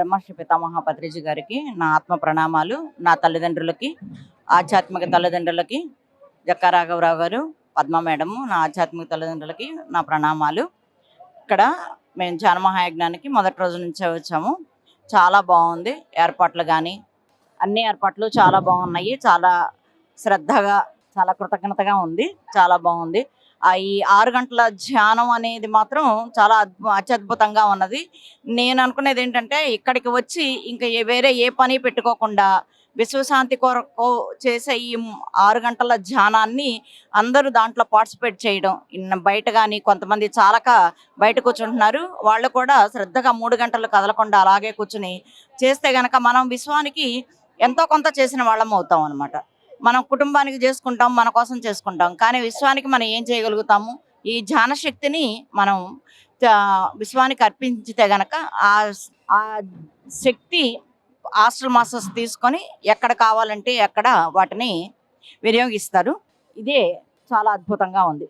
బ్రహ్మర్షి పితామహ పత్రిజీ గారికి నా ఆత్మ ప్రణామాలు నా తల్లిదండ్రులకి ఆధ్యాత్మిక తల్లిదండ్రులకి జక్కా రాఘవరావు గారు పద్మ మేడము నా ఆధ్యాత్మిక తల్లిదండ్రులకి నా ప్రణామాలు. ఇక్కడ మేము జానమహాయజ్ఞానికి మహాయజ్ఞానికి మొదటి రోజు నుంచే వచ్చాము. చాలా బాగుంది. ఏర్పాట్లు కానీ అన్ని ఏర్పాట్లు చాలా బాగున్నాయి. చాలా శ్రద్ధగా చాలా కృతజ్ఞతగా ఉంది. చాలా బాగుంది. ఈ ఆరు గంటల ధ్యానం అనేది మాత్రం చాలా అద్భు అత్యద్భుతంగా ఉన్నది. నేను అనుకునేది ఏంటంటే ఇక్కడికి వచ్చి ఇంకా ఏ- వేరే ఏ పని పెట్టుకోకుండా విశ్వశాంతి కొరకు చేసే ఈ ఆరు గంటల ధ్యానాన్ని అందరూ దాంట్లో పార్టిసిపేట్ చేయడం. బయట కానీ కొంతమంది చాలక బయట కూర్చుంటున్నారు. వాళ్ళు కూడా శ్రద్ధగా మూడు గంటలు కదలకుండా అలాగే కూర్చుని చేస్తే గనక మనం విశ్వానికి ఎంతో కొంత చేసిన వాళ్ళం అవుతాం అనమాట మనం కుటుంబానికి చేసుకుంటాం మన కోసం చేసుకుంటాం. కానీ విశ్వానికి మనం ఏం చేయగలుగుతాము? ఈ ధ్యాన శక్తిని మనం విశ్వానికి అర్పించితే గనక ఆ ఆ శక్తి హాస్టల్ మాస్టర్స్ తీసుకొని ఎక్కడ కావాలంటే ఎక్కడ వాటిని వినియోగిస్తారు. ఇదే చాలా అద్భుతంగా ఉంది.